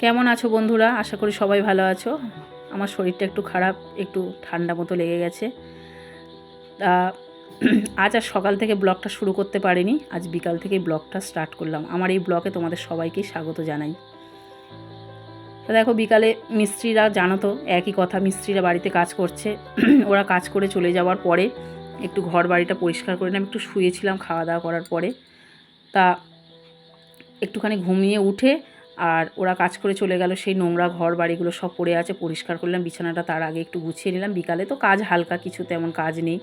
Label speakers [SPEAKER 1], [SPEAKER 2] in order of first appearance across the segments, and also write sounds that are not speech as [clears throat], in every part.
[SPEAKER 1] কেমন আছো বন্ধুরা? আশা করি সবাই ভালো আছো। আমার শরীরটা একটু খারাপ, একটু ঠান্ডা মতো লেগে গেছে। তা আজ আর সকাল থেকে ব্লগটা শুরু করতে পারিনি। আজ বিকাল থেকেই ব্লগটা স্টার্ট করলাম। আমার এই ব্লগে তোমাদের সবাইকে স্বাগত জানাই। তা দেখো, বিকালে মিস্ত্রিরা, জানো তো, একই কথা, মিস্ত্রিরা বাড়িতে কাজ করছে। ওরা কাজ করে চলে যাওয়ার পরে একটু ঘর বাড়িটা পরিষ্কার করে নিলাম, একটু শুয়েছিলাম খাওয়া দাওয়া করার পরে। তা একটুখানি ঘুমিয়ে উঠে আর ওরা কাজ করে চলে গেল, সেই নোংরা ঘর বাড়িগুলো সব পড়ে আছে, পরিষ্কার করলাম, বিছানাটা তার আগে একটু গুছিয়ে নিলাম, বিকালে তো কাজ হালকা, কিছু তেমন কাজ নেই।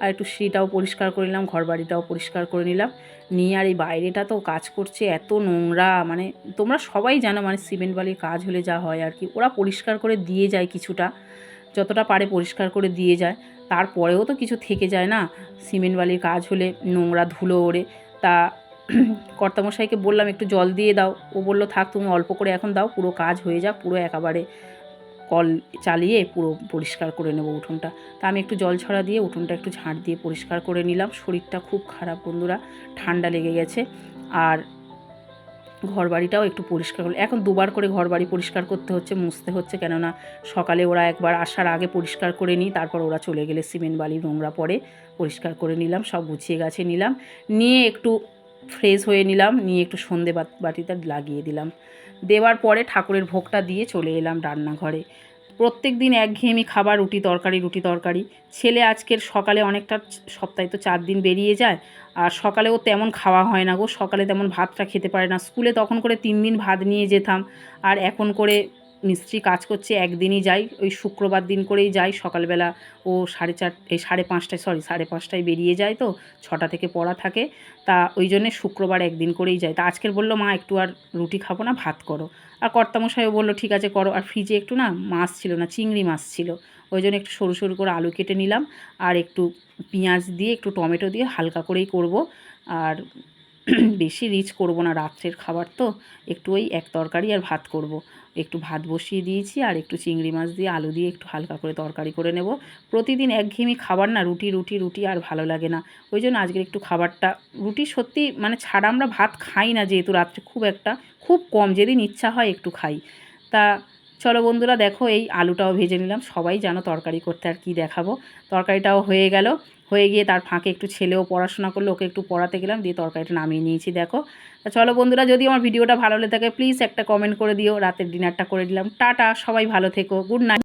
[SPEAKER 1] আর একটু সিটাও পরিষ্কার করে নিলাম, ঘর বাড়িটাও পরিষ্কার করে নিলাম, নিয়ে আর এই বাইরেটা তো কাজ করছে, এত নোংরা মানে তোমরা সবাই জানো মানে সিমেন্ট বালির কাজ হলে যা হয় আর কি, ওরা পরিষ্কার করে দিয়ে যায় কিছুটা, যতটা পারে পরিষ্কার করে দিয়ে যায়, তারপরেও তো কিছু থেকে যায় না, সিমেন্ট বালির কাজ হলে নোংরা ধুলো ওড়ে, তা কর্তামশাইকে বললাম, একটু জল দিয়ে দাও। ও বলল, থাক, তুমি অল্প করে এখন দাও, পুরো কাজ হয়ে যাক, পুরো একেবারে কল চালিয়ে পুরো পরিষ্কার করে নেব উঠোনটা। তা আমি একটু জল ছড়া দিয়ে, উঠোনটা একটু ঝাঁট দিয়ে পরিষ্কার করে নিলাম। শরীরটা খুব খারাপ বন্ধুরা, ঠান্ডা লেগে গেছে। আর ঘর বাড়িটাও একটু পরিষ্কার করল এখন দুবার করে ঘর বাড়ি পরিষ্কার করতে হচ্ছে, মুছতে হচ্ছে, কেননা সকালে ওরা একবার আসার আগে পরিষ্কার করে নিই, তারপর ওরা চলে গেলে সিমেন্ট, বালি, নোংরা পরে পরিষ্কার করে নিলাম, সব গুছিয়ে গাছে নিলাম। নিয়ে একটু ফ্রেশ হয়ে নিলাম, নিয়ে একটু সন্ধে বাটিটা লাগিয়ে দিলাম। দেওয়ার পরে ঠাকুরের ভোগটা দিয়ে চলে এলাম রান্নাঘরে। প্রত্যেক দিন একঘেয়েমি খাবার, রুটি তরকারি রুটি তরকারি। ছেলে আজকের সকালে অনেকটা সপ্তাহে তো চার দিন বেরিয়ে যায়, আর সকালেও তেমন খাওয়া হয় না গো। সকালে তেমন ভাতটা খেতে পারে না। স্কুলে তখন করে তিন দিন ভাত নিয়ে যেতাম, আর এখন করে মিস্ত্রি কাজ করছে, একদিনই যাই, ওই শুক্রবার দিন করেই যাই, সকালবেলা ও সাড়ে চার এই সাড়ে পাঁচটায় সরি সাড়ে পাঁচটায় বেরিয়ে যায় তো, ছটা থেকে পড়া থাকে, তা ওই জন্যে শুক্রবার একদিন করেই যায় তা আজকের বলল, মা, একটু আর রুটি খাব না, ভাত করো। আর কর্তামশাইও বলল, ঠিক আছে, করো। আর ফ্রিজে একটু না মাছ ছিল না, চিংড়ি মাছ ছিল, ওই জন্য একটু সরু সরু করে আলু কেটে নিলাম, আর একটু পেঁয়াজ দিয়ে, একটু টমেটো দিয়ে হালকা করেই করব, আর [clears throat] বেশি রিচ করব না রাত্রের খাবার তো, একটু ওই এক তরকারি আর ভাত করব। একটু ভাত বসিয়ে দিয়েছি আর একটু চিংড়ি মাছ দিয়ে আলু দিয়ে একটু হালকা করে তরকারি করে নেব। প্রতিদিন একঘেয়েমি খাবার না রুটি রুটি রুটি আর ভালো লাগে না। ওই জন্য আজকের একটু খাবারটা, রুটি সত্যি মানে ছাড়া আমরা ভাত খাই না যেহেতু রাত্রে খুব একটা, খুব কম যেদিন ইচ্ছা হয় একটু খাই। তা চলো বন্ধুরা দেখো এই আলুটাও ভেজে নিলাম। সবাই জানো তরকারি করতে আর কি দেখাবো। তরকারিটাও হয়ে গেল। হয়ে গিয়ে তার ফাঁকে একটু ছেলেও পড়াশোনা করল, ওকে একটু পড়াতে গেলাম, দিয়ে তরকারিটা নামিয়ে নিয়েছি, দেখো। চলো বন্ধুরা, যদি আমার ভিডিওটা ভালো লেগে থাকে প্লিজ একটা কমেন্ট করে দিও। রাতের ডিনারটা করে দিলাম। টাটা, সবাই ভালো থেকো। Good night